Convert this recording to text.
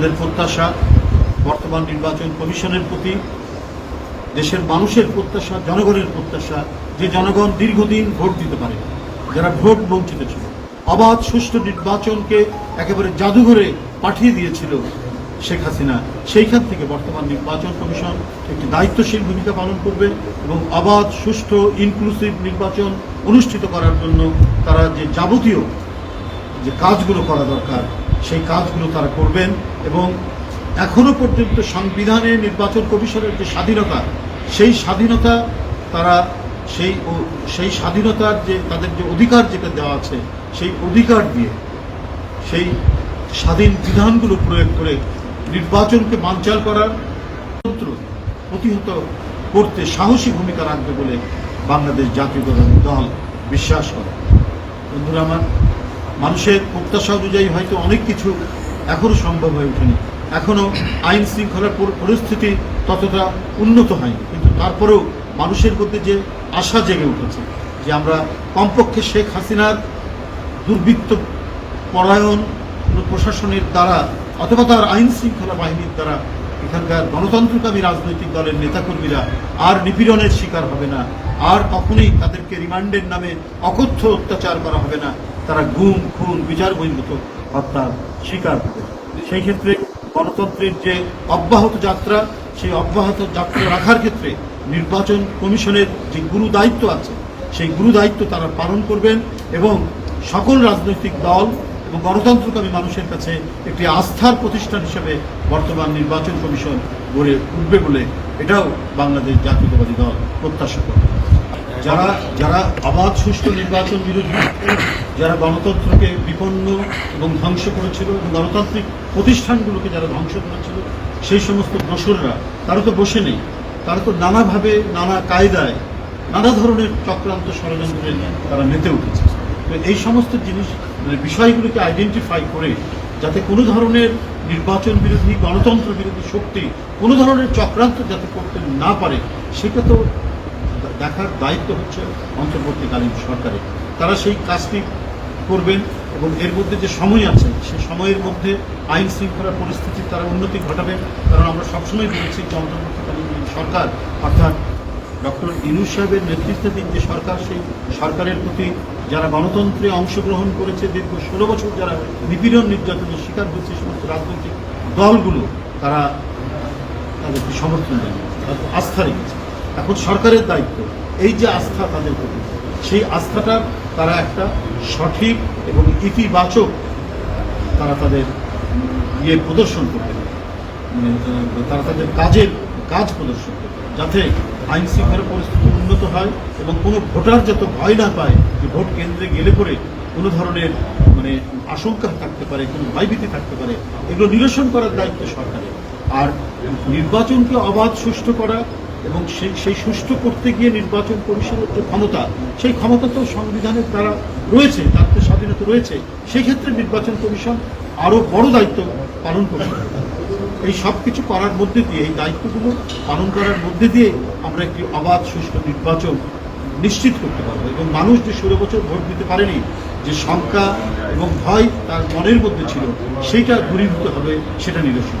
প্রত্যাশা, বর্তমান নির্বাচন কমিশনের প্রতি, দেশের মানুষের প্রত্যাশা, জনগণের প্রত্যাশা, যে জনগণ দীর্ঘদিন ভোট দিতে পারে, যারা ভোট বঞ্চিত ছিল। অবাধ সুষ্ঠু নির্বাচনকে একেবারে জাদুঘরে পাঠিয়ে দিয়েছিল শেখ হাসিনা। সেইখান থেকে বর্তমান নির্বাচন কমিশন একটি দায়িত্বশীল ভূমিকা পালন করবে এবং অবাধ সুষ্ঠু ইনক্লুসিভ নির্বাচন অনুষ্ঠিত করার জন্য তারা যে যাবতীয় যে কাজগুলো করা দরকার সেই কাজগুলো তারা করবেন এবং এখনও পর্যন্ত সংবিধানে নির্বাচন কমিশনের যে স্বাধীনতা, সেই স্বাধীনতা তারা সেই সেই স্বাধীনতার যে তাদের যে অধিকার যেটা দেওয়া আছে, সেই অধিকার দিয়ে সেই স্বাধীন বিধানগুলো প্রয়োগ করে নির্বাচনকে বানচাল করার তন্ত্র প্রতিহত করতে সাহসী ভূমিকা রাখবে বলে বাংলাদেশ জাতীয়তাবাদী দল বিশ্বাস করে। বন্ধুরা আমার মানুষের প্রত্যাশা অনুযায়ী হয়তো অনেক কিছু এখনও সম্ভব হয়ে ওঠেনি। এখনও আইন শৃঙ্খলার পরিস্থিতি ততটা উন্নত হয়নি। কিন্তু তারপরেও মানুষের মধ্যে যে আশা জেগে উঠেছে যে আমরা কমপক্ষে শেখ হাসিনার দুর্বৃত্ত পরায়ণ প্রশাসনের দ্বারা অথবা তার আইন শৃঙ্খলা বাহিনীর দ্বারা এখানকার গণতন্ত্রকামী রাজনৈতিক দলের নেতাকর্মীরা আর নিপীড়নের শিকার হবে না। আর কখনোই তাদেরকে রিমান্ডের নামে অকথ্য অত্যাচার করা হবে না। তারা গুম, খুন, বিচার বহির্ভূত হত্যার শিকার হবে। সেই ক্ষেত্রে গণতন্ত্রের যে অব্যাহত যাত্রা, সেই অব্যাহত যাত্রা রাখার ক্ষেত্রে নির্বাচন কমিশনের যে গুরু দায়িত্ব আছে, সেই গুরু দায়িত্ব তারা পালন করবেন এবং সকল রাজনৈতিক দল এবং গণতন্ত্রকামী মানুষের কাছে একটি আস্থার প্রতিষ্ঠান হিসেবে বর্তমান নির্বাচন কমিশন গড়ে উঠবে বলে এটাও বাংলাদেশ জাতীয়তাবাদী দল প্রত্যাশা করে। যারা যারা অবাধ সুষ্ঠু নির্বাচন বিরোধী, যারা গণতন্ত্রকে বিপন্ন এবং ধ্বংস করেছিল এবং গণতান্ত্রিক প্রতিষ্ঠানগুলোকে যারা ধ্বংস করেছিল, সেই সমস্ত দোসররা, তারা তো বসে নেই। তারা তো নানাভাবে নানা কায়দায়, নানা ধরনের চক্রান্ত ষড়যন্ত্রে তারা মেতে উঠেছে। তো এই সমস্ত জিনিস মানে বিষয়গুলোকে আইডেন্টিফাই করে যাতে কোনো ধরনের নির্বাচন বিরোধী, গণতন্ত্র বিরোধী শক্তি কোনো ধরনের চক্রান্ত যাতে করতে না পারে, সেটা তো দেখার দায়িত্ব হচ্ছে অন্তর্বর্তীকালীন সরকারের তারা সেই কাজটি করবেন এবং এর মধ্যে যে সময় আছে সেই সময়ের মধ্যে আইন শৃঙ্খলা পরিস্থিতির তারা উন্নতি ঘটাবে। কারণ আমরা সবসময় বলেছি যে অন্তর্বর্তীকালীন সরকার, অর্থাৎ ডক্টর ইনুস সাহেবের নেতৃত্বাধীন যে সরকার, সেই সরকারের প্রতি যারা গণতন্ত্রে অংশগ্রহণ করেছে দীর্ঘ ষোলো বছর যারা নিপীড়ন নির্যাতনের শিকার হয়েছে, সমস্ত রাজনৈতিক দলগুলো, তারা তাদেরকে সমর্থন জানিয়েছে আস্থা রেখেছে। এখন সরকারের দায়িত্ব এই যে আস্থা তাদের প্রতি সেই আস্থাটা তারা একটা সঠিক এবং ইতিবাচক তারা তাদের ইয়ে প্রদর্শন করবে মানে, তারা তাদের কাজের কাজ প্রদর্শন করবে যাতে আইন শৃঙ্খলা পরিস্থিতি উন্নত হয় এবং কোনো ভোটার যাতে ভয় না পায় যে ভোট কেন্দ্রে গেলে পরে কোনো ধরনের মানে আশঙ্কা থাকতে পারে কোনো ভয়ভীতি থাকতে পারে এগুলো নিরসন করার দায়িত্ব সরকারের। আর নির্বাচনকে অবাধ সুষ্ঠু করা এবং সেই সেই সুষ্ঠু করতে গিয়ে নির্বাচন কমিশনের যে ক্ষমতা, সেই ক্ষমতা তো সংবিধানের দ্বারা রয়েছে, তার তো স্বাধীনতা রয়েছে সেই ক্ষেত্রে নির্বাচন কমিশন আরও বড় দায়িত্ব পালন করতে। এই সব কিছু করার মধ্যে দিয়ে, এই দায়িত্বগুলো পালন করার মধ্যে দিয়ে আমরা একটি অবাধ, সুষ্ঠু নির্বাচন নিশ্চিত করতে পারব এবং মানুষ যে ষোলো বছর ভোট দিতে পারেনি, যে শঙ্কা এবং ভয় তার মনের মধ্যে ছিল, সেইটা দূরীভূত হবে, সেটা নিরসন